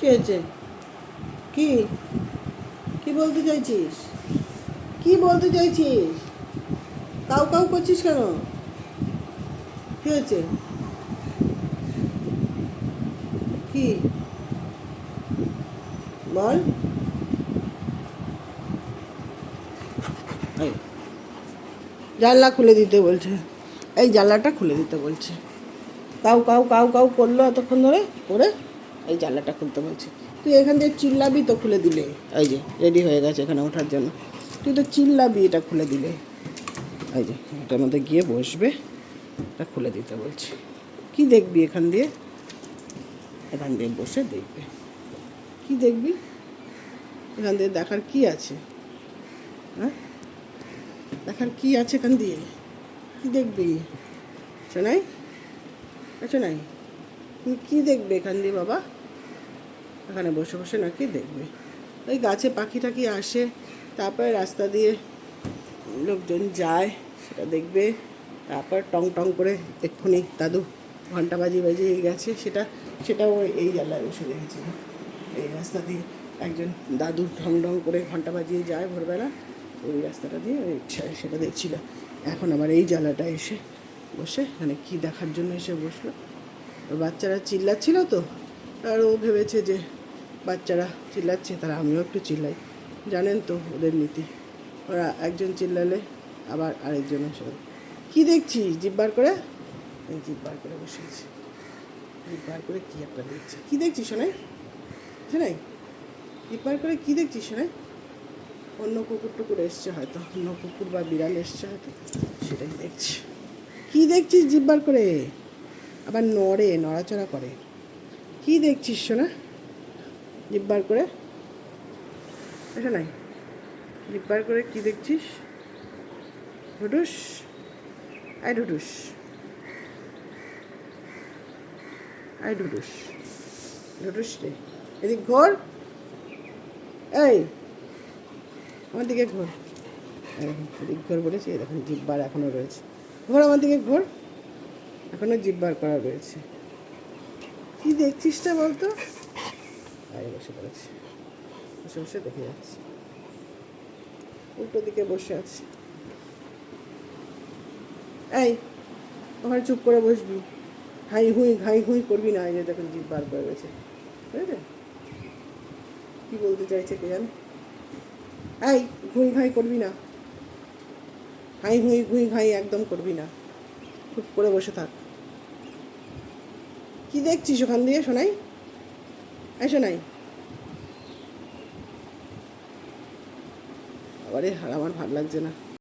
কি হয়েছে? কি? কি বলতে চাইছিস? কি বলতে চাইছিস? কাউ কাউ করছিস কেন? কি হয়েছে? কি? বল। জানলা খুলে দিতে বলছে। এই জানলাটা খুলে দিতে বলছে। কাউ কাউ কাউ কাউ করল এতক্ষণ ধরে? করে? এই জানলাটা খুলতে বলছি। তুই এখান থেকে চিল্লাবি তো খুলে দিলে। এই যে রেডি হয়ে গেছে এখানে ওঠার জন্য। তুই তো চিল্লাবি এটা খুলে দিলে। এই যে এটার মধ্যে গিয়ে বসবে এটা খুলে দিতে বলছি। কি দেখবি এখান দিয়ে? এখান দিয়ে বসে দেখবে। কি দেখবি? এখান দিয়ে দেখার কি আছে? হ্যাঁ? দেখার কি আছে এখান দিয়ে? কি দেখবি? শোনাই? আচ্ছা নাই তুমি কী দেখবে এখান দিয়ে বাবা? এখানে বসে বসে নাকি দেখবে? ওই গাছে পাখি টাখি আসে, তারপরে রাস্তা দিয়ে লোকজন যায়, সেটা দেখবে, তারপর টং টং করে এক্ষুনি দাদু ঘণ্টা বাজিয়ে বাজিয়ে গেছে, সেটা, সেটাও এই জানলায় বসে দেখেছিল। এই রাস্তা দিয়ে একজন দাদু ঢং ঢং করে ঘণ্টা বাজিয়ে যায় ভোরবেলা, ওই রাস্তাটা দিয়ে ওই সেটা দেখছিল। এখন আবার এই জানলাটা এসে বসে মানে কি দেখার জন্য এসে বসল? বাচ্চারা চিল্লাচ্ছিল তো, আর ও ভেবেছে যে বাচ্চারা চিল্লাচ্ছে, তারা আমিও একটু চিল্লাই। জানেন তো ওদের নীতি। ওরা একজন চিল্লালে আবার আরেকজন এসে কী দেখছি? জিব্বার করে? জিব্বার করে বসে আছে। জিব্বার করে কী একটা দেখছি? কী দেখছিস শোনাই শোনাই জিব্বার করে কী দেখছিস শোনাই অন্য কুকুর টুকুর এসছে হয়তো। অন্য কুকুর বা বিড়াল এসছে হয়তো। সেটাই দেখছি। কী দেখছিস জিব্বার করে? আবার নড়ে, নড়াচড়া করে। কী দেখছিস শোনা জিব্বার করে। এটা নাই। জিব্বার করে কী দেখছিস? ঢুডুস। আই ঢুডুস। আই ঢুডুস। ঢুডুস রে। এদিক ঘোর। এই। আমার দিকে ঘোর। এদিক ঘোর বলেছি এই দেখুন জিব্বার এখনও রয়েছে। ঘোর আমার দিকে ঘোর। এখনও জিব্বার করা রয়েছে। কি দেখছিসটা বলতো? আয় বসে পড়েছি। বসে বসে দেখে যাচ্ছি। উল্টো দিকে বসে আছি। এই, ওখানে চুপ করে বসবি। হাই হুই ঘাই হুই করবি না, এই যে দেখুন জিভ বার করে রয়েছে। বুঝলে কি বলতে চাইছে কে জানে? এই ঘুই ঘাই করবি না। হাই হুই ঘুই ঘাই একদম করবি না। চুপ করে বসে থাক। কি দেখছিস ওখান দিয়ে শোনাই এই শোনাই আবারে আর আমার ভালো লাগছে না।